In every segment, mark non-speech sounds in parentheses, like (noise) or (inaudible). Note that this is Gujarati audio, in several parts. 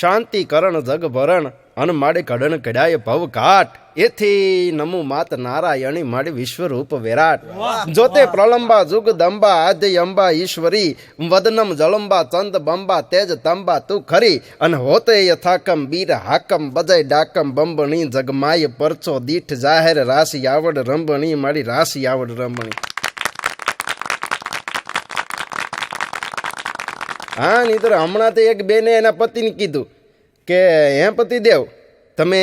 શાંતિ કરણ જગભરણ અન માડે કડણ કડાય ભવ ઘાટ એથી નમુ માત નારાયણી માડે વિશ્વરૂપ વિરાટ. જોતે પ્રલંબા જુગ દંબા આદ્ય અંબા ઈશ્વરી વદનમ જલંબા ચંદ બંબા તેજ તંબા તું ખરી. અને હોતે યથાકમ બીર હાકમ બજય ડાકમ બંબણી જગમાય પરચો દીઠ જાહેર રાસ યાવડ રંબણી માડી રાસ યાવડ રંબણી હા નહીતર હમણાં તો એક બેને એના પતિને કીધું. કે હે પતિદેવ, તમે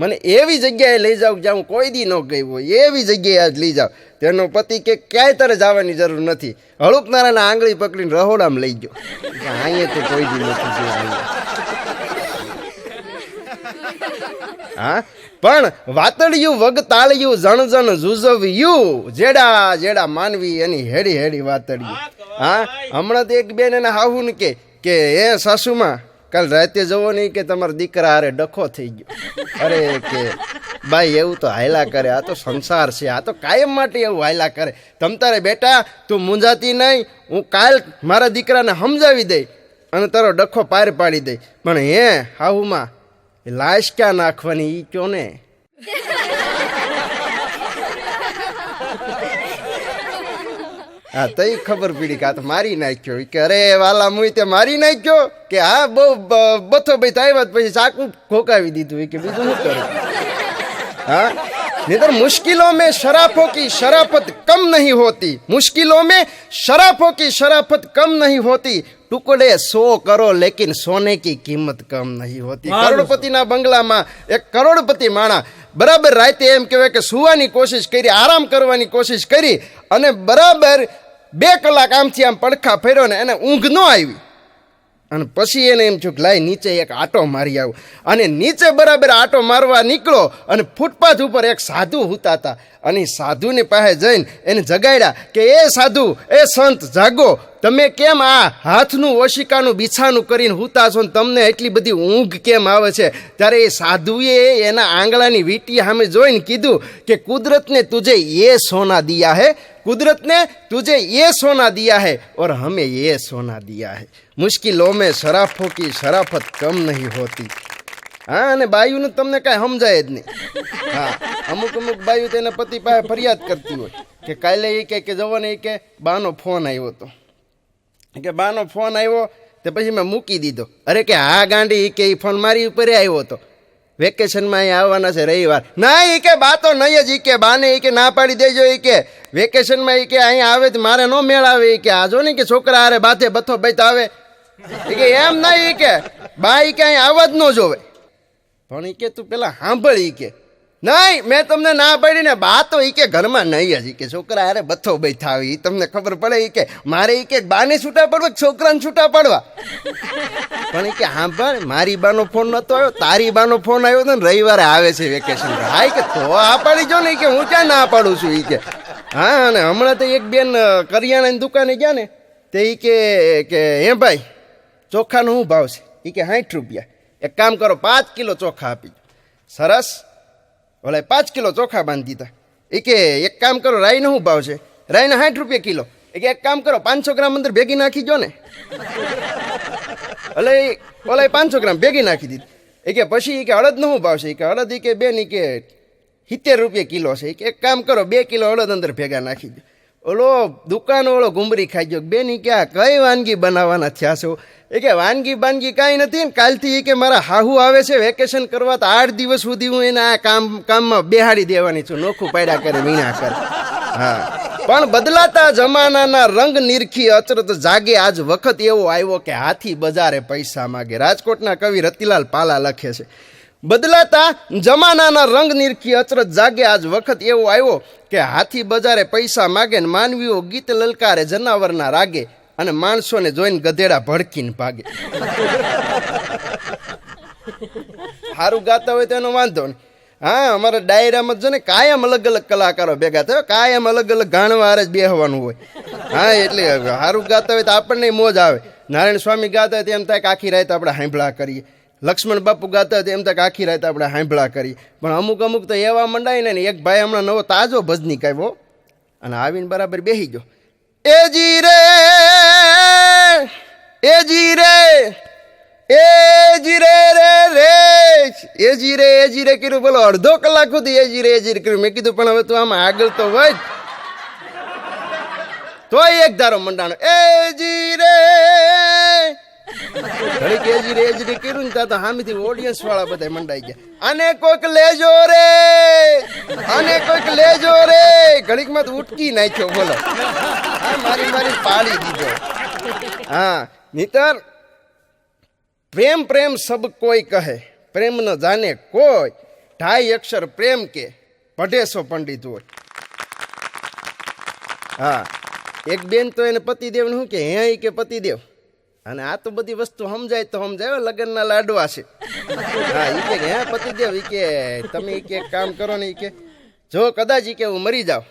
મને એવી જગ્યાએ લઈ જાઓ જ્યાં હું કોઈ દી ન ગઈ હોય, એવી જગ્યાએ આજ લઈ જાઓ. તેનો પતિ કે ક્યાંય તારે જવાની જરૂર નથી. હળુકનારાના આંગળી પકડીને રહોડામાં લઈ ગયો. અહીંયા તો કોઈ દી નથી હા? પણ વાતળિયું વગતાળિયું જણ જણ જુઝવ્યું જેડા જેડા માનવી એની હેડી હેડી વાતળિયું. હા? હમણાં તો એક બેન એને હાહુ ને કે કે એ સાસુમાં કાલ રાતે જવો નહીં કે તમારા દીકરા હારે ડખો થઈ ગયો. અરે કે ભાઈ એવું તો હાયલા કરે. આ તો સંસાર છે. આ તો કાયમ માટે એવું હાયલા કરે. તમ તારે બેટા, તું મૂંઝાતી નહીં. હું કાલ મારા દીકરાને સમજાવી દઈ અને તારો ડખો પાર પાડી દઈ. પણ હે હાહુમાં લાશ ક્યાં નાખવાની એ કયો ને? હા તઈ ખબર પડી કે આ તો મારી નાખ્યો. કે અરે વાલા મુઈ તે મારી નાખ્યો? કે હા બહુ બથો ભાઈ થાય પછી ચાકુ ખોકાવી દીધું. કે બીજું શું કરું? હા? નિધર મુશ્કિલો મેં શરાફો કી શરાફત કમ નહીં હોતી. મુશ્કેલો મેં શરાફો કી શરાફત કમ નહીં હોતી. ટુકડે સો કરો લેકિન સોને કી કિંમત કમ નહીં હોતી. કરોડપતિના બંગલામાં એક કરોડપતિ માણા બરાબર રાતે એમ કહેવાય કે સુવાની કોશિશ કરી, આરામ કરવાની કોશિશ કરી અને બરાબર બે કલાક આમથી આમ પડખા ફેર્યો ને એને ઊંઘ ન આવી. અને પછી એને એમ થયું કે લાય નીચે એક આટો મારી આવું. અને નીચે બરાબર આટો મારવા નીકળો અને ફૂટપાથ ઉપર એક સાધુ હુતા હતા. અને સાધુની પાસે જઈને એને જગાડ્યા કે, એ સાધુ, એ સંત, જાગો તમે કેમ આ હાથનું ઓશિકાનું બિછાનું કરીને હુતા છો ને તમને એટલી બધી ઊંઘ કેમ આવે છે? ત્યારે એ સાધુએ એના આંગળાની વીંટી સામે જોઈને કીધું કે, કુદરતને તુજે એ સોના દિયા હે, કુદરતને તુજે એ સોના દિયા હે, ઓર હમે એ સોના દિયા હે. મુશ્કિલો મેં શરાફો કી શરાફત કમ નહીં હોતી. હા, અને બાયુનું તમને કાંઈ સમજાય જ નહીં. હા, અમુક અમુક બાયુ તેના પતિ પાસે ફરિયાદ કરતી હોય. કે કાલે એ કે, જવાને એ કે બાનો ફોન આવ્યો હતો કે બાનો ફોન આવ્યો તે પછી મેં મૂકી દીધો અરે કે હા ગાંડી કે એ ફોન મારી ઉપર આવ્યો હતો વેકેશનમાં અહીં આવવાના છે રવિવાર ના એ કે બા તો નહીં જ એ કે બાને એ કે ના પાડી દેજો એ કે વેકેશનમાં એ કે અહીં આવે તો મારે ન મેળ આવે એ કે આજો ને કે છોકરા હારે બાથે બથો બૈત આવે એ કે એમ નહીં એ કે બા એ કે અહીં આવવા જ ન જોવે પણ એ કે તું પેલા સાંભળ ઈ કે નહીં, મેં તમને ના પાડી ને બા તો ઈ કે ઘરમાં નહીં હજી કે છોકરા અરે બથો બેઠા આવી ઈ તમને ખબર પડે એ કે મારે એ કે બાને છૂટા પડવા છોકરાને છૂટા પાડવા? પણ એ કે હા પણ મારી બાનો ફોન નતો આવ્યો, તારી બાનો ફોન આવ્યો તો ને રવિવારે આવે છે વેકેશન હા કે તો આ પાડી જો ને કે હું ક્યાં ના પાડું છું ઈ કે. હા, અને હમણાં તો એક બેન કરિયાણાની દુકાને ગયા ને, તે એ કે કે હે ભાઈ, ચોખાનો શું ભાવ છે? એ કે સાઠ રૂપિયા. એક કામ કરો, પાંચ કિલો ચોખા આપી સરસ. ઓલા પાંચ કિલો ચોખા બાંધી દીધા. એ કે એક કામ કરો, રાઈનો શું ભાવ છે? રાઈના સાઠ રૂપિયા કિલો. એ કે એક કામ કરો, પાંચસો ગ્રામ અંદર ભેગી નાખી જો ને ઈ ઓલા પાંચસો ગ્રામ ભેગી નાખી દીધી. એ કે પછી એ કે અડદનો શું ભાવ છે? એ કે અડદ એ કે બેન ઈ કે સિત્તેર રૂપિયા કિલો છે. એ કે એક કામ કરો, બે કિલો અડદ અંદર ભેગા નાખી દો. ઓલો દુકાન વાળો ગુમરી ખાઈ ગયો. બેન ઈ કે આ કઈ વાનગી બનાવવાના થયા છો? એ કે વાનગી બાનગી કાંઈ નથી ને કાલથી એ કે મારા હાહુ આવે છે વેકેશન કરવા તો આઠ દિવસ સુધી હું એને આ કામ, કામમાં બેહાડી દેવાની છું. નોખું પાડ્યા કરે વીણા કરે. હા. પણ બદલાતા જમાનાના રંગ નિરખી અચરત જાગે આજ વખત એવો આવ્યો કે હાથી બજારે પૈસા માગે. રાજકોટના કવિ રતિલાલ પાલા લખે છે બદલાતા જમાનાના રંગ નિરખી અચરત જાગે. આજ વખત એવો આવ્યો કે હાથી બજારે પૈસા માગે ને માનવીઓ ગીત લલકારે જનાવરના રાગે અને માણસોને જોઈને ગધેડા ભડકીને ભાગે. સારું ગાતા હોય તેનો વાંધો નહીં. હા, અમારા ડાયરામાં જો ને, કાયમ અલગ અલગ કલાકારો ભેગા થયો. કાયમ અલગ અલગ ગાણવારે જ બેહવાનું હોય. હા, એટલે સારું ગાતા હોય તો આપણને મોજ આવે. નારાયણ સ્વામી ગાતા હોય તો એમ થાય કે આખી રાત આપણે હાંભળા કરીએ. લક્ષ્મણ બાપુ ગાતા હતા, એમ તક આખી રાત આપણે હાંભળા કરી. પણ અમુક અમુક તો એવા મંડાય ને એક ભાઈ હમણાં નવો તાજો ભજની કાવ્યો અને આવીને બરાબર બેસી ગયો. એ જી રે, એ જી રે, એ જી રે રે એ જીરે એ જીરે કર્યું. બોલો, અડધો કલાક સુધી એ જીરે એ જીરે કર્યું. મેં કીધું, પણ હવે તું આમાં આગળ તો વધ. તોય એક ધારો મંડાણો, એ જીરે ઘડીક એ જીરે એ જીરે કર્યું ને તો સામેથી ઓડિયન્સ વાળા બધા મંડાઈ ગયા. અને કોઈક લેજો રે! અને કોઈક લેજો રે! ઘડીકમાં તો ઉટકી નાખ્યો, બોલો. મારી મારી પાડી દીધો. હા, નીતર, પ્રેમ પ્રેમ સબ કોઈ કહે. પ્રેમ ન જાને કોઈ. ઢાઈ અક્ષર પ્રેમ કે પઢેસો પંડિત હોય. હા, એક બેન તો એને પતિદેવ શું કે, હે કે પતિદેવ? અને આ તો બધી વસ્તુ સમજાય તો સમજાય લગ્નના લાડવા છે. હા, ઈ કે હે, પતિદેવ, ઈ કે, તમે ઈ કે કામ કરો ને ઈ કે, જો કદાચ ઈ કે હું મરી જાઉં,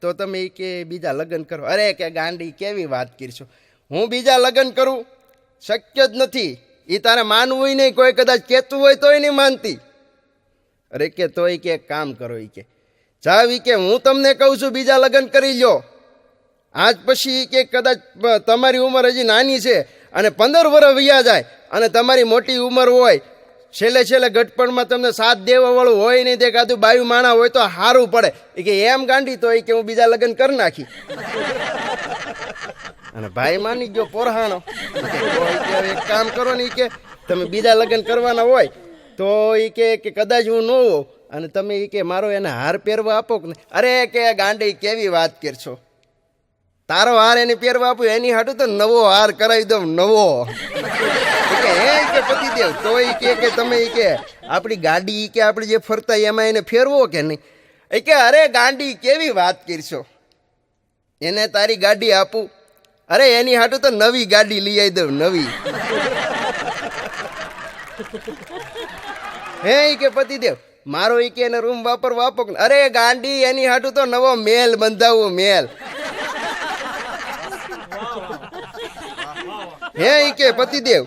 તો તમે ઈ કે બીજા લગ્ન કરો. અરે, કે ગાંડી કેવી વાત કરશો? હું બીજા લગ્ન કરું? શક્ય જ નથી. એ તારે માનવું નહીં, કોઈ કદાચ કહેતું હોય તોય નહીં માનતી. અરે, કે તોય કે એક કામ કરો ઈ કે, જાવ ઈ કે હું તમને કહું છું, બીજા લગ્ન કરી લો આજ પછી કે કદાચ તમારી ઉંમર હજી નાની છે. અને પંદર વર્ષ વ્યા જાય અને તમારી મોટી ઉંમર હોય, છેલ્લે છેલ્લે ગટપણમાં તમને સાથ દેવાવાળું હોય નહીં તે કાતું બાયું માણા હોય તો સારું પડે. એ કે એમ ગાંડી તો એ કે હું બીજા લગ્ન કરી નાખી. અને ભાઈ માની ગયો પોરહાણો. એક કામ કરો ને ઈ કે તમે બીજા લગ્ન કરવાના હોય તો એ કે કદાચ હું ન હોઉં અને તમે એ કે મારો એને હાર પહેરવા આપો નહીં. અરે કે ગાંડી કેવી વાત કરશો તારો હાર એને પહેરવા આપું, એની હાટું તો નવો હાર કરાવી દઉં, નવો. કે તો કે કે તમે કે, આપણી ગાડી કે આપણે જે ફરતા એમાં એને ફેરવો કે નહીં? એ કે, અરે, ગાંડી કેવી વાત કરશો? એને તારી ગાડી આપું. અરે, એની હાટું તો નવી ગાડી લઈ આવી દઉં, નવી. (laughs) હે કે પતિદેવ, મારો ઈ કે એને રૂમ વાપરવા આપો અરે, ગાંડી, એની હાટું તો નવો મેલ બંધાવો, મેલ. હે ઈ કે પતિદેવ,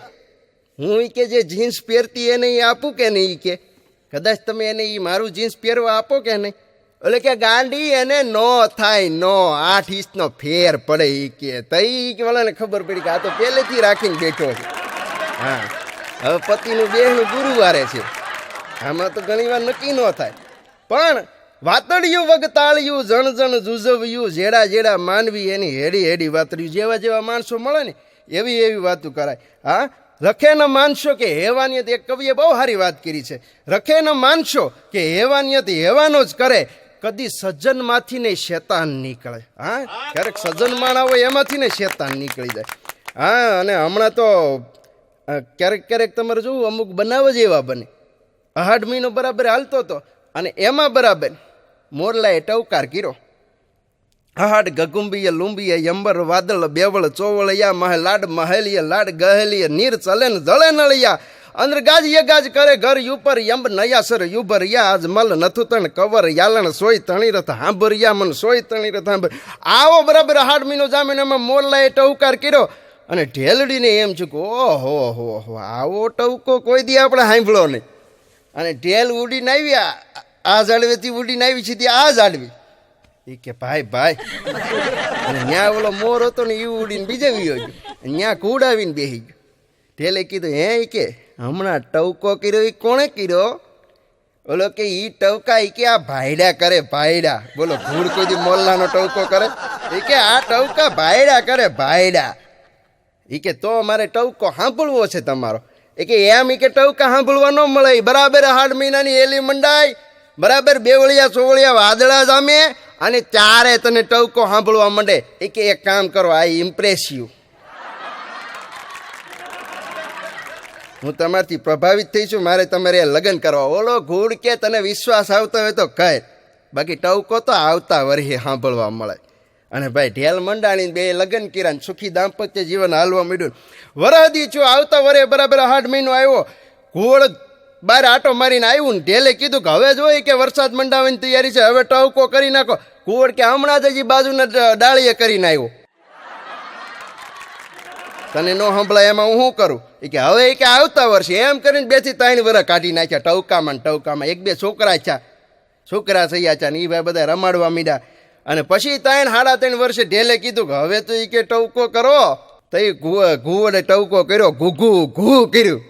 હું ઈ કે જે જીન્સ પહેરતી એને ઈ આપું કે નહીં ઈ કે? કદાચ તમે એને ઈ મારું જીન્સ પહેરવા આપો કે નહીં? એટલે કે ગાંડી એને નો થાય, નો. આઠ ઇંચનો ફેર પડે ઈ કે. તઈ કે વાળાને ખબર પડી કે આ તો પહેલેથી રાખીને બેઠો છે. હા. હવે પતિનું બેહનું ગુરુવારે છે. આમાં તો ઘણી વાર નક્કી ન થાય. પણ વાતડિયું વગતાળિયું જણ જણ જુજવ્યું, જેડા જેડા માનવી એની હેડી હેડી વાતડિયું જેવા જેવા માણસો મળે ને એવી એવી વાતો કરાય. હા? રખે ન માનશો કે હેવાનિયત એક કવિએ બહુ સારી વાત કરી છે. રખે ન માનશો કે હેવાનિયત હેવાનો જ કરે. કદી સજ્જનમાંથી ને શેતાન નીકળે. હા? ક્યારેક સજ્જન માણા હોય એમાંથી ને શેતાન નીકળી જાય. હા, અને હમણાં તો ક્યારેક ક્યારેક તમારે જોવું, અમુક બનાવ જ એવા બને. અહાડ મહિનો બરાબર હાલતો હતો અને એમાં બરાબર મોરલાએ ટવકાર કર્યો. અહાડ ગગુંબીએ લુંબીએ યંબર, વાદળ, બેવળ, ચોવળિયા, મહે લાડ મહેલીએ લાડ ગહેલીએ નીર ચલે ને જળે નળિયા. અંદર ગાજ, યે ગાજ કરે ઘર યુપર, યંબ નયાસર યુબર યા આજ મલ નથું તણ કવર, યાલણ, સોય તણી રથ હાંભર યા મન, સોય તણી રથ હાંભર આવો બરાબર હાડ એમાં મોરલાએ ટહુકાર કર્યો. અને ઢેલડીને એમ છું કે, ઓહો, હો હો, આવો ટવકો કોઈ દી આપણે સાંભળો નહીં. અને ઢેલ ઉડીને આવ્યા આ જાળવેથી ઉડીને આવી છે ત્યાં આ ઝાડવી. એ કે, ભાઈ ભાઈ. અને ત્યાં ઓલો મોર હતો ને એ ઉડીને બીજે ગયો. ત્યાં કુડાવીને બેસી ગયો. ઢેલે કીધું, હે, ઈ કે, હમણાં ટવકો કર્યો એ કોણે કર્યો? ઓલો કે, ઈ ટવકા, ઈ કે, આ ભાયડા કરે, ભાયડા. બોલો ભૂળ કોઈ મોલ્લાનો ટવકો કરે? એ કે, આ ટવકા ભાયડા કરે, ભાયડા. એ કે, તો મારે ટવકો સાંભળવો છે તમારો. એ કે, એમ એ કે ટવકા સાંભળવા ન મળે બરાબર હાડ મહિનાની એલી મંડાય બરાબર બેવળિયા સોવળિયા વાદળા જામે અને ત્યારે તને ટવકો સાંભળવા માંડે. એ કે એક કામ કરો, આ ઇમ્પ્રેસ યુ હું તમારથી પ્રભાવિત થઈ છું, મારે તમારે લગ્ન કરવા. ઓલો ઘૂડ કે તને વિશ્વાસ આવતો હોય તો કહે બાકી ટવકો તો આવતા વરહી સાંભળવા મળે. અને ભાઈ, ઢેલ મંડાણી બે લગ્ન કર્યા સુખી દાંપત્ય જીવન હાલવા માંડ્યું. વરહદી છું, આવતા વરે બરાબર આઠ મહિનો આવ્યો. ઘોડ બાર આટો મારીને આવ્યું ને ઢેલે કીધું કે હવે જોઈએ કે વરસાદ મંડાવવાની તૈયારી છે, હવે ટવકો કરી નાખો. કુંવર કે હમણાં જ હજી બાજુના ડાળીએ કરીને આવ્યો તને નો સંભળાય એમાં હું શું કરું? એ કે હવે એ કે આવતા વર્ષે એમ કરીને બેથી ત્રણ વર્ષ કાઢી નાખ્યા ટવકામાં ટવકામાં એક બે છોકરા છે. છોકરા થયા છે ને એ ભાઈ બધા રમાડવા મીડ્યા. અને પછી ત્રણ, સાડા ત્રણ વર્ષે ઢેલે કીધું કે હવે તો એ કે ટવકો કરો. તો એ ઘુવડે ટવકો કર્યો ઘૂઘુ ઘૂ કર્યું.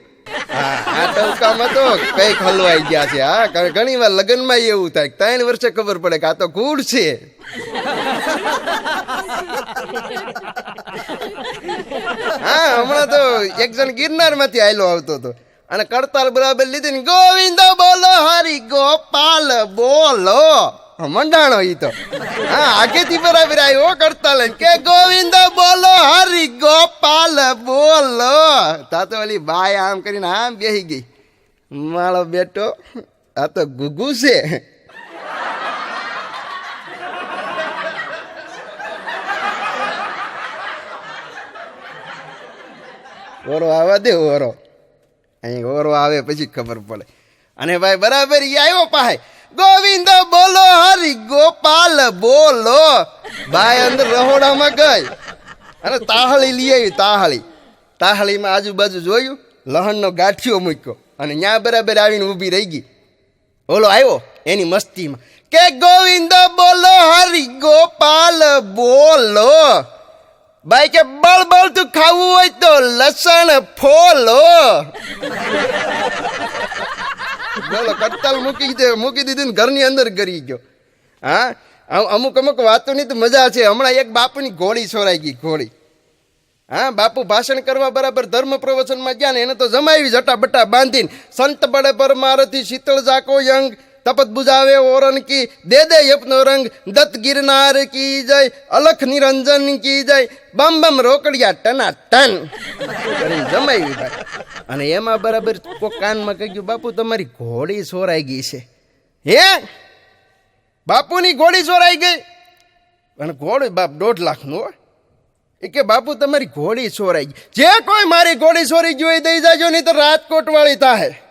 હા હમણાં તો એક જણ ગિરનારમાંથી આયલો આવતો હતો. અને કડતાલ બરાબર લીધી ને ગોવિંદ બોલો, હરી ગોપાલ બોલો. મંડાણો ઈ તો. હા, આગેથી બરાબર આવ્યો કડતાલ કે ગોવિંદ બોલો, હરી ગોપાલ બોલો. તા તો ઓલી બાય આમ કરીને આમ બેહી ગઈ. મારો બેટો, આ તો ગુગુ છે. ઓરો આવવા દે ઓરો. અહીં ઓરો આવે પછી ખબર પડે. અને ભાઈ બરાબર આવ્યો પાહે. ગોવિંદ બોલો, હરિ ગોપાલ બોલો. ભાઈ અંદર રહોડામાં ગઈ. અને તાહળી લઈ આવી, તાહળી. તાહળીમાં આજુબાજુ જોયું, લહણનો ગાંઠિયો મૂક્યો અને ન્યા બરાબર આવીને ઊભી રહી ગઈ. ઓલો આવ્યો, એની મસ્તીમાં. કે ગોવિંદ બોલો, હરિ ગોપાલ બોલો. ભાઈ કે બળ બળ તું ખાવું હોય તો લસણ ફોલો. બોલો કટ્ટાલ મૂકી દે મૂકી દીધી ને ઘરની અંદર કરી ગયો. હા? અમુક અમુક વાતોની તો મજા છે. હમણાં એક બાપુની ઘોડી છોરાઈ ગઈ ઘોડી હા, બાપુ ભાષણ કરવા બરાબર ધર્મ પ્રવચનમાં ગયા ને એને તો જમાવી જટા બટા બાંધીને, સંત બળે પરમારથી શીતળ જાકો યંગ તપત બુજાવે ઓરન કી, દે દે યપનો રંગ, દત્ત ગિરનાર કી જય, અલખ નિરંજન કી જય, બમ બમ રોકડિયા ટના ટન જમાઈ જમાવી અને એમાં બરાબર કો કાનમાં કહી ગયું, બાપુ, તમારી ઘોડી સોરાઈ ગઈ છે. હે? બાપુની ઘોડી સોરાઈ ગઈ? અને ઘોડી બાપ દોઢ લાખનું હો. એ કે, બાપુ, તમારી ઘોડી ચોરાઈ ગઈ. જે કોઈ મારી ઘોડી ચોરી જોઈ દઈ જાજો, નહીં તો રાજકોટ વાળી થાય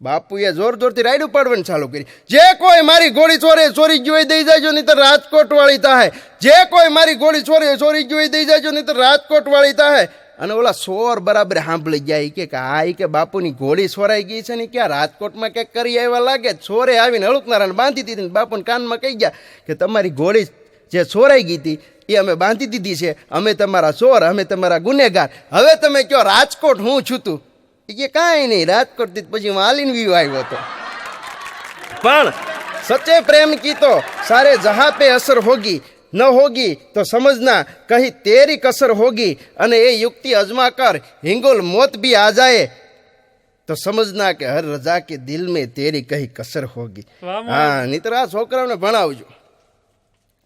બાપુએ જોર જોરથી રાયડું પાડવાનું ચાલુ કરી. જે કોઈ મારી ઘોડી ચોરે ચોરી જોઈ દઈ જાયજો નહીં તો રાજકોટ વાળી થાય જે કોઈ મારી ઘોડી ચોરે ચોરી જોઈ દઈ જાયજો નહીં તો રાજકોટ વાળી થાય અને ઓલા સોર બરાબર સાંભળી ગયા. કે આ કે બાપુની ઘોડી સોરાઈ ગઈ છે ને ક્યાં રાજકોટમાં કંઈક કરી આવ્યા લાગે? સોરે આવીને હળુકનારાને બાંધી દીધી બાપુને કાનમાં કહી ગયા કે તમારી ઘોડી જે સોરાઈ ગઈ હતી, એ અમે બાંધી દીધી છે. અમે તમારા ચોર, અમે તમારા ગુનેગાર. હવે તમે કહો રાજકોટ હું છું તું? કે કાંઈ નહીં રાજકોટથી પછી હું હાલીને આવ્યો હતો. પણ સચ્ચે પ્રેમ કીતો સારે જહા પે અસર હોગી ન હોગી તો સમજના કહી તેરી કસર હોગી અને એ યુક્તિ અજમા કર હિંગોલ મોત ભી આ જાય. તો સમજના કે હર રજા કે દિલ મેં તેરી કહી કસર હોગી. હા નહીં આ છોકરાઓને ભણાવજો.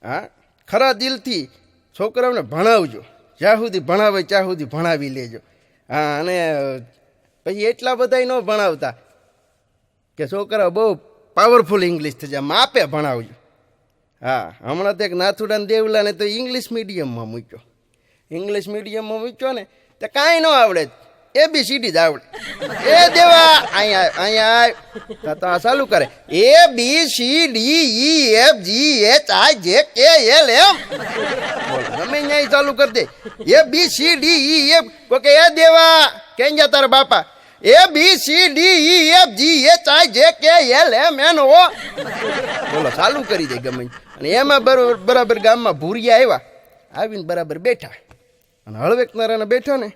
હા ખરા દિલથી છોકરાઓને ભણાવજો. જ્યાં સુધી ભણાવે ત્યાં સુધી ભણાવી લેજો. હા અને પછી એટલા બધા ન ભણાવતા કે છોકરા બહુ પાવરફુલ ઇંગ્લિશ થઈ જાય. માપે ભણાવજો. હા, હમણાં તો એક નાથુડાન દેવલાને તો ઇંગ્લિશ મીડિયમમાં મૂક્યો. ઇંગ્લિશ મીડિયમમાં મૂક્યો ને, તો કાંઈ ન આવડે. એ બી સીડી જ આવડે. એ દેવા, અહીંયા અહીંયા આય તો આ ચાલુ કરે. A B C D E F G H I J K L M બોલ, ગમે ચાલુ કરી દે. A B C D E F કે એ દેવા કેમ ગયા તારા બાપા? A B C D E F G H I J K L M N O બોલો ચાલુ કરી દે ગમે. અને એમાં બરોબર બરાબર ગામમાં ભૂરિયા આવ્યા. આવીને બરાબર બેઠા. અને હળવેકનારાને બેઠો ને.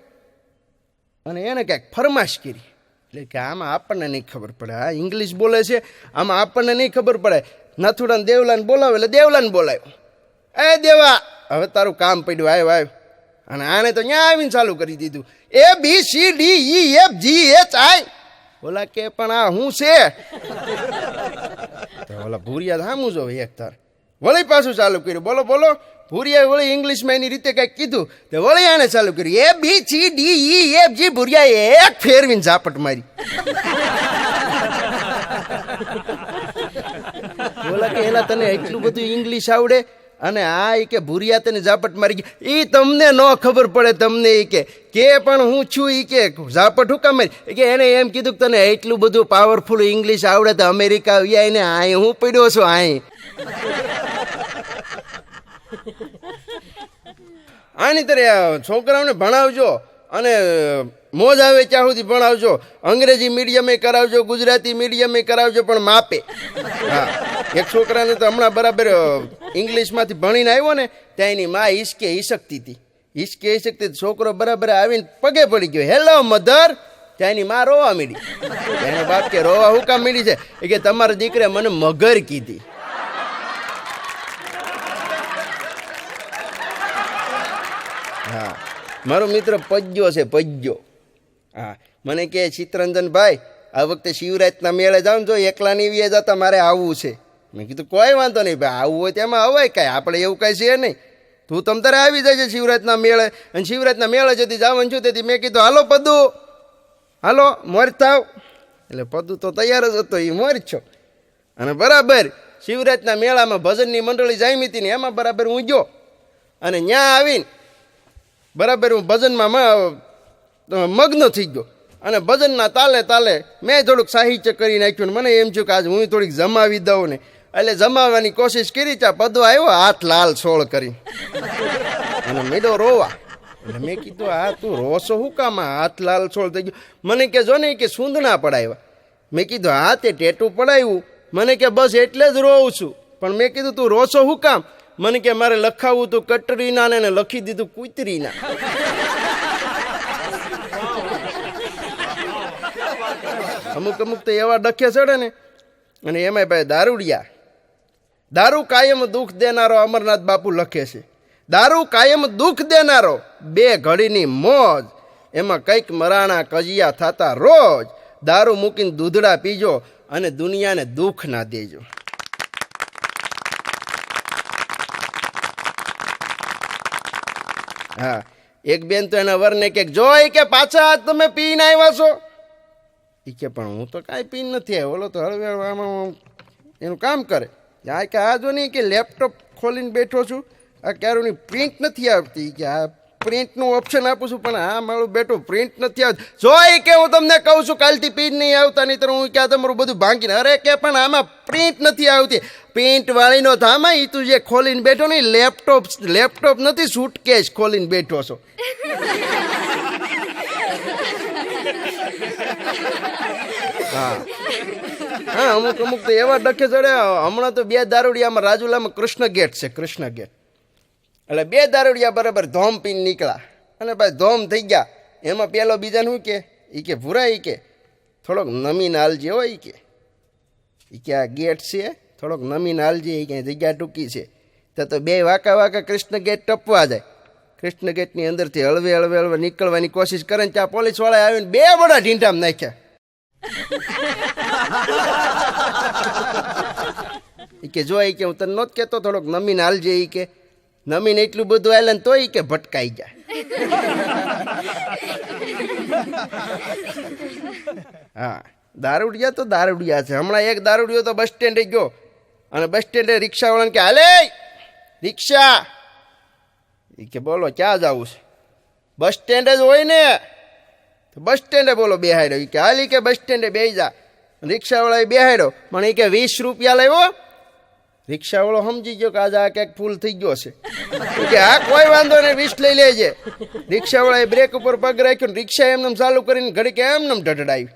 અને એને ક્યાંક ફરમાશ કરી. એટલે કે આમાં આપણને નહીં ખબર પડે. આ ઇંગ્લિશ બોલે છે આમાં આપણને નહીં ખબર પડે. નથુડાને દેવલાને બોલાવે એટલે દેવલાને બોલાવ્યો એ દેવા હવે તારું કામ પડ્યું આવ્યો આવ્યો અને આને તો ત્યાં આવીને ચાલુ કરી દીધું. A B C D E F G H I બોલા કે, પણ આ હું છે? ઓલા ભૂરિયા સામું જો એક તાર. વળી પાછું ચાલુ કર્યું. બોલો બોલો. ભૂરિયા વળી ઇંગ્લિશમાં એની રીતે કંઈક કીધું. તો વળી આને ચાલુ કર્યું. A B C D E F G ભૂરિયાએ એક ફેરવીને ઝાપટ મારી. બોલા કે, એલા તને એટલું બધું ઇંગ્લિશ આવડે? અને આ એ કે ભૂરિયાતની ઝાપટ મારી ગઈ. એ તમને ન ખબર પડે, તમને એ કે. કે પણ હું છું એ કે ઝાપટ હું કામ કે એને એમ કીધું કે તને એટલું બધું પાવરફુલ ઇંગ્લિશ આવડે તો અમેરિકા આવ્યા ને અહીં હું પડ્યો છું અહીં આની તરે છોકરાઓને ભણાવજો અને મોજ આવે ત્યાં સુધી ભણાવજો. અંગ્રેજી મીડિયમે કરાવજો, ગુજરાતી મીડિયમે કરાવજો, પણ માપે. હા. એક છોકરાને તો હમણાં બરાબર ઇંગ્લિશમાંથી ભણીને આવ્યો ને ત્યાં એની મા હિસકે હિસકતી હતી. હિસકે હિસકતી છોકરો બરાબર આવીને પગે પડી ગયો. હેલો મધર ત્યાં એની માં રોવા મીડી. એનો બાપ કે, રોવા હું કામ મીડી છે? એ કે, તમારા દીકરે મને મગર કીધી. હા. મારો મિત્ર પજ્યો છે પજ્યો હા. મને કે ચિત્તરંજનભાઈ આ વખતે શિવરાજના મેળે જાઉં જો એકલા નહીં જતા મારે આવવું છે. મેં કીધું, કોઈ વાંધો નહીં, ભાઈ, આવું હોય તેમાં અવાય કાંઈ, આપણે એવું કાંઈ છે નહીં. તું તમ તારે આવી જાય છે શિવરાતના મેળે, અને શિવરાતના મેળે જતી જવાનું છું, તેથી મેં કીધું, હાલો, પદુ. હાલો, મોર થાવ. એટલે પદુ તો તૈયાર જ હતો એ મોર છો. અને બરાબર શિવરાતના મેળામાં ભજનની મંડળી જામી હતી ને એમાં બરાબર હું ગયો. અને ત્યાં આવીને બરાબર હું ભજનમાં મગ્ન થઈ ગયો. અને ભજનના તાલે તાલે મેં થોડુંક સાહિત્ય કરી નાખ્યું ને મને એમ થયું કે આજ હું થોડીક જમાવી દઉં ને. એટલે જમાવવાની કોશિશ કરી ત્યાં પદો આવ્યો, હાથ લાલ સોળ કરી. અને મેડો રોવા. એટલે મેં કીધું, આ તું રોસો શું કામ? હાથ લાલ સોળ થઈ ગયો. મને કે જો ને કે સૂંદણા પડાવ્યા. મેં કીધું, હા, તે ટેટું પડાવ્યું મને કે, બસ એટલે જ રોઉં છું. પણ મેં કીધું, તું રોસો શું કામ? મને કે, મારે લખાવવું તું કટરીના ને લખી દીધું કુતરીના. અમુક અમુક તો એવા ડખે ચડે ને. અને એમાંય ભાઈ દારૂડિયા. દારૂ કાયમ દુઃખ દેનારો અમરનાથ બાપુ લખે છે. દારૂ કાયમ દુઃખ દેનારો બે ઘડીની મોજ. એમાં કંઈક મરાણા કજિયા થતા રોજ. દારૂ મૂકીને દૂધડા પીજો અને દુનિયાને દુઃખ ના દેજો. હા, એક બેન તો એના વરને કે જોઈ કે પાછા તમે પીને આવ્યા છો? એ કે પણ હું તો કાંઈ પીને નથી આવ્યો. ઓલો તો હળવે આમાં એનું કામ કરે. આ કે આ જો નહીં કે લેપટોપ ખોલીને બેઠો છું. આ ક્યારોની પ્રિન્ટ નથી આવતી કે આ પ્રિન્ટનું ઓપ્શન આપું છું પણ આ મારું બેઠો પ્રિન્ટ નથી આવતી. જોઈ કે હું તમને કહું છું કાલથી પ્રિન્ટ નહીં આવતા નહીં તો હું ક્યાં તમારું બધું ભાંગીને અરે કે પણ આમાં પ્રિન્ટ નથી આવતી. પ્રિન્ટ વાળીનો થામાં એ તું જે ખોલીને બેઠો નહીં લેપટોપ લેપટોપ નથી સૂટકેશ ખોલીને બેઠો છો. (laughs) હા. હા, અમુક અમુક તો એવા ડખે ચડે. હમણાં તો બે દારૂડિયામાં રાજુલામાં કૃષ્ણ ગેટ છે, કૃષ્ણ ગેટ. એટલે બે દારૂડિયા બરાબર ધોમ પીને નીકળ્યા. અને ભાઈ ધોમ થઈ ગયા. એમાં પેલો બીજાને શું કે? એ કે ભૂરા એ કે, થોડોક નમીન હાલજે હોય એ કે. ઈ કે, આ ગેટ છે, થોડોક નમીન હાલજે એ ક્યાંય જગ્યા ટૂંકી છે. તો તો બે વાંકા વાંકા કૃષ્ણ ગેટ ટપવા જાય. કૃષ્ણ ગેટની અંદરથી હળવે હળવે હળવે નીકળવાની કોશિશ કરે ને ત્યાં પોલીસવાળાએ આવીને બે વડા ઢીંઢામ નાખ્યા. ઈ કે જો એ કે હું તને નહોત કહેતો, થોડોક નમીન હાલજે એ કે, નમીન એટલું બધું હાલે તોય ઈ કે ભટકાઈ જાય. હા, દારૂડિયા તો દારૂડિયા છે. હમણાં એક દારૂડિયો તો બસ સ્ટેન્ડે ગયો. અને બસ સ્ટેન્ડે રિક્ષાવાળાને કે, હાલે, રિક્ષા. એ કે, બોલો, ક્યાં જવું છે? બસ સ્ટેન્ડ જ હોય ને. બસ સ્ટેન્ડે બોલો બેહાડ્યો એ કે, હાલી કે બસ સ્ટેન્ડે બેહી જા. રિક્ષાવાળાએ બેહાડ્યો. પણ એ કે વીસ રૂપિયા લાવ્યો રિક્ષાવાળો સમજી ગયો કે આજે આ ક્યાંક ફૂલ થઈ ગયો છે. કે હા, કોઈ વાંધો નહીં, વીસ લઈ લેજે. રિક્ષાવાળાએ બ્રેક ઉપર પગ રાખ્યો ને રિક્ષા એમને ચાલુ કરીને ઘડીક એમને ઢઢડાવી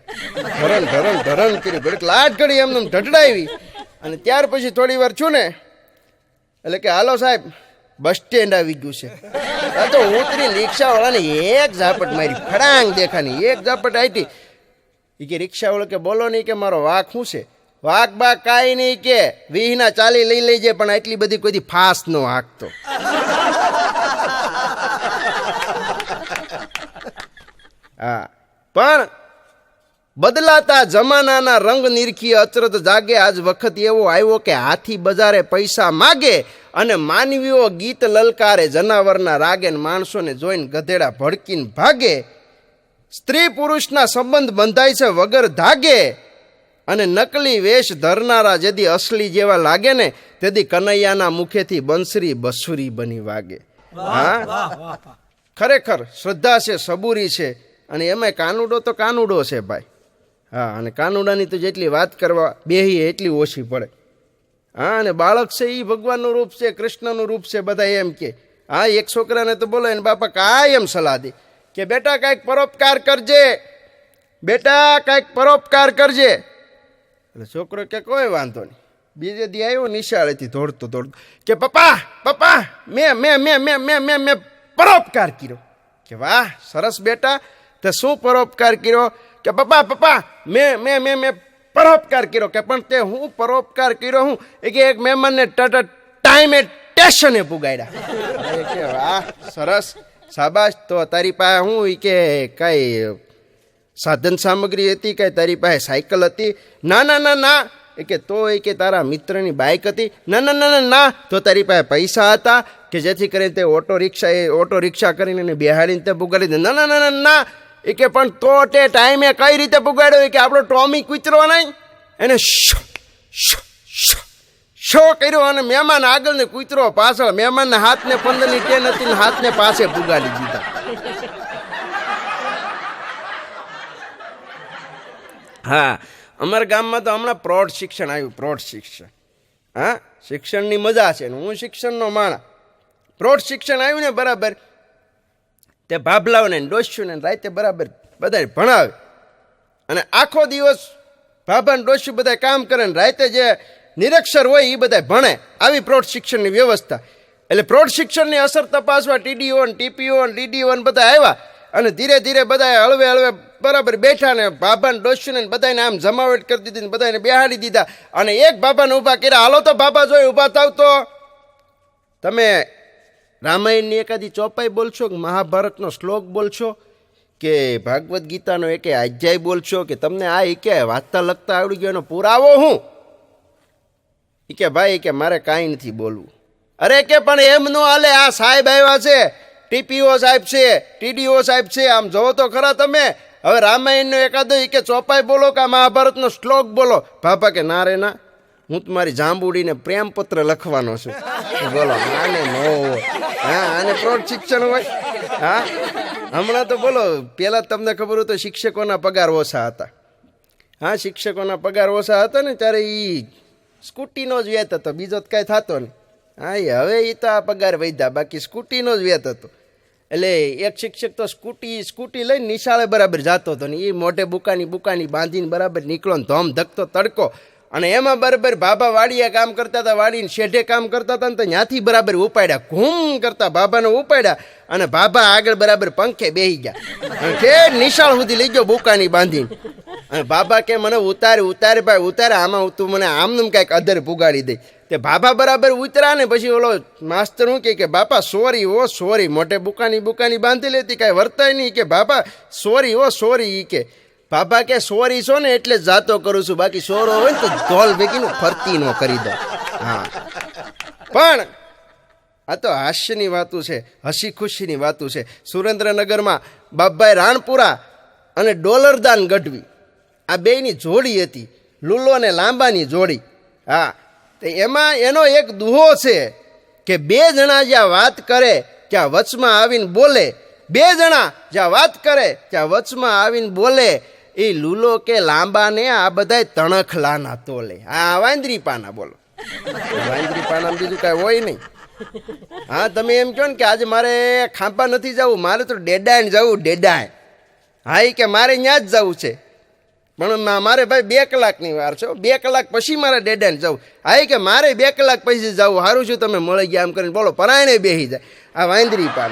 ધરણ ધરણ ધરણ કરી ઘડીક લાટ ઘડી એમને ઢઢડાવી અને ત્યાર પછી થોડી વાર છું ને, એટલે કે હાલો સાહેબ, બસ સ્ટેન્ડ આવી ગયું છે. આ તો ઉતરી રિક્ષાવાળાને એક ઝાપટ મારી, ફડાંગ દેખાની, એક ઝાપટ આઈટી એ કે રિક્ષાવાળો કે બોલો નહીં કે મારો વાક શું છે? વાક બાક કાંઈ નહીં કે વીહના ચાલી લઈ લેજે પણ એટલી બધી કોઈ ફાસ નો હાંકતો. (laughs) હા. પણ બદલાતા જમાનાના રંગ નિરખી અચરત જાગે. આજ વખત એવો આવ્યો કે હાથી બજારે પૈસા માગે અને માનવીઓ ગીત લલકારે જનાવરના રાગે માણસોને જોઈને ગધેડા ભડકીને ભાગે. સ્ત્રી પુરુષના સંબંધ બંધાય છે વગર ધાગે અને નકલી વેશ ધરનારા જેદી અસલી જેવા લાગે ને તેથી કનૈયાના મુખેથી બંસરી બસુરી બની વાગે. હા? ખરેખર શ્રદ્ધા છે સબૂરી છે અને એમાં કાનુડો તો કાનુડો છે ભાઈ. હા અને કાનુડાની તો જેટલી વાત કરવા બેહી એટલી ઓછી પડે. હા અને બાળક છે એ ભગવાનનું રૂપ છે કૃષ્ણનું રૂપ છે બધા એમ કે હા એક છોકરાને તો બોલો એને બાપા કાયમ સલાહ દે. કે બેટા કાંઈક પરોપકાર કરજે. બેટા કાંઈક પરોપકાર કરજે. એટલે છોકરો કે કોઈ વાંધો નહીં. બીજે દી આવ્યો નિશાળેથી દોડતો દોડતો. કે પપ્પા પપ્પા, મેં મેં મેં મેં મેં મેં મેં પરોપકાર કર્યો. કે વાહ, સરસ બેટા. તે શું પરોપકાર કર્યો? કે પપ્પા પપ્પા, મેં મેં મેં મેં પરોપકાર કર્યો. કે પણ તે હું પરોપકાર કર્યો હું? એ કે એક મહેમાનને ટાઈમે સ્ટેશને પુગાડ્યા. કે વાહ, સરસ. શાબાશ. તો તારી પાસે હું કે કઈ સાધન સામગ્રી હતી કે તારી પાસે સાયકલ હતી? ના ના ના ના. એ કે તો એ કે તારા મિત્રની બાઇક હતી. ના ના ના ના તો તારી પાસે પૈસા હતા કે જેથી કરીને તે ઓટો રિક્ષા એ ઓટો રિક્ષા કરીને એને બિહાડીને તે પુગાડી દે. ના ના ના ના ના. એ કે પણ તો તે ટાઈમે કઈ રીતે પુગાડ્યો? એ કે આપણો ટોમી કૂતરો નહીં એને શો શો શો. શો કર્યો અને મહેમાન આગળ ને કૂતરો પાછળ, મહેમાનને હાથને પંદરની ટેન હતી ને હાથને પાસે પુગાડી દીધા. હા, અમારા ગામમાં તો હમણાં પ્રૌઢ શિક્ષણ આવ્યું, પ્રૌઢ શિક્ષણ. હા, શિક્ષણની મજા છે ને હું શિક્ષણનો માણા પ્રૌઢ શિક્ષણ આવ્યું ને બરાબર, તે ભાભલાઓને ને ડોસ્યુને ને રાતે બરાબર બધા ભણાવે. અને આખો દિવસ ભાભા ને ડોસ્યુ બધા કામ કરે ને રાતે જે નિરક્ષર હોય એ બધા ભણે. આવી પ્રૌઢ શિક્ષણની વ્યવસ્થા. એટલે પ્રૌઢ શિક્ષણની અસર તપાસવા ટીડીઓ ટીપીઓ ને ડીડીઓ બધા આવ્યા અને ધીરે ધીરે બધા હળવે હળવે બરાબર બેઠા ને બાબા ને બધાને આમ જમાવટ કરી દીધી ને બધાને બેહાડી દીધા. અને એક બાબાને ઊભા કર્યા. હાલો તો બાબા જોઈ ઊભા થાવ તો. તમે રામાયણની એકાદી ચોપાઈ બોલશો કે મહાભારતનો શ્લોક બોલશો? કે ભાગવદ્ ગીતાનો એકે અધ્યાય બોલશો? કે તમને આ એ કે વાંચતા લખતા આવડી ગયો એનો પુરાવો હું? એ કે, ભાઈ કે, મારે કાંઈ નથી બોલવું. અરે, કે પણ એમ નો હાલે, આ સાહેબ આવ્યા છે. ટીપીઓ સાહેબ છે, ટીડીઓ સાહેબ છે, આમ જોવો તો ખરા તમે. હવે રામાયણનો એકાદો કે, ચોપાઈ બોલો કે મહાભારતનો શ્લોક બોલો? ભાપા કે, ના રે, ના, હું તમારી જાંબુડીને પ્રેમપત્ર લખવાનો છું. બોલો, આને નો હા, આને પ્રૌઢ શિક્ષણ હોય? હા? હમણાં તો બોલો, પહેલાં તમને ખબર હોય તો શિક્ષકોના પગાર ઓછા હતા. હા, શિક્ષકોના પગાર ઓછા હતા ને, ત્યારે એ સ્કૂટીનો જ વેત હતો, બીજો તો કાંઈ થતો નહીં. હા એ હવે એ તો આ પગાર વધ્યા, બાકી સ્કૂટીનો જ વેત હતો. એટલે એક શિક્ષક તો સ્કૂટી સ્કૂટી લઈને નિશાળે બરાબર જતો હતો ને એ મોઢે બુકાની બુકાની બાંધીને બરાબર નીકળો ને ધોમ ધકતો તડકો. અને એમાં બરાબર બાબા વાડીએ કામ કરતા હતા, વાડીને શેઢે કામ કરતા હતા ને તો ત્યાંથી બરાબર ઉપાડ્યા, ઘૂમ કરતા બાબાને ઉપાડ્યા અને બાબા આગળ બરાબર પંખે બેહી ગયા. અને કે નિશાળ સુધી લઈ ગયો બુકાની બાંધીને. અને બાબા કે મને ઉતારે ઉતારે ભાઈ, ઉતારે, આમાં તું મને આમનું કાંઈક અધર પુગાડી દે. તે બાબા બરાબર ઉતરા ને પછી ઓલો માસ્તર હું કે, બાપા, સોરી ઓ સોરી. મોટે બુકાની બુકાની બાંધી લેતી, કાંઈ વર્તાય નહીં કે, બાપા, સોરી ઓ સોરી. ઈ કે બાપા કે સોરી છો ને એટલે જાતો કરું છું. બાકી સોરો હોય ને તો ધોલ ભેગીનું ફરતી નો કરી દો. હા. પણ આ તો હાસ્યની વાતું છે, હસી ખુશીની વાતું છે. સુરેન્દ્રનગરમાં બાબાએ રાણપુરા અને ડોલરદાન ગઢવી. આ બેયની જોડી હતી, લુલો અને લાંબાની જોડી. હા. તો એમાં એનો એક દુહો છે કે બે જણા જ્યાં વાત કરે, ત્યાં વચમાં આવીને બોલે. બે જણા જ્યાં વાત કરે, ત્યાં વચમાં આવીને બોલે. એ લૂલો કે લાંબાને આ બધાય તણખલાના તોલે. આ વાંદરી પાના બોલો. વાંદરી પાના બીજું કાંઈ હોય નહીં. હા, તમે એમ કહો ને કે આજે મારે ખાંપા નથી જવું, મારે તો ડેડાણ જવું ડેડાણ હા એ કે મારે ત્યાં જ જવું છે. પણ મારે ભાઈ બે કલાકની વાર છે બે કલાક પછી મારે ડેડાણ જવું. હા કે મારે બે કલાક પછી જવું. સારું છું તમે મળી ગયા એમ કરીને બોલો, પરાયણે બેસી જાય. આ વાંદરી પાન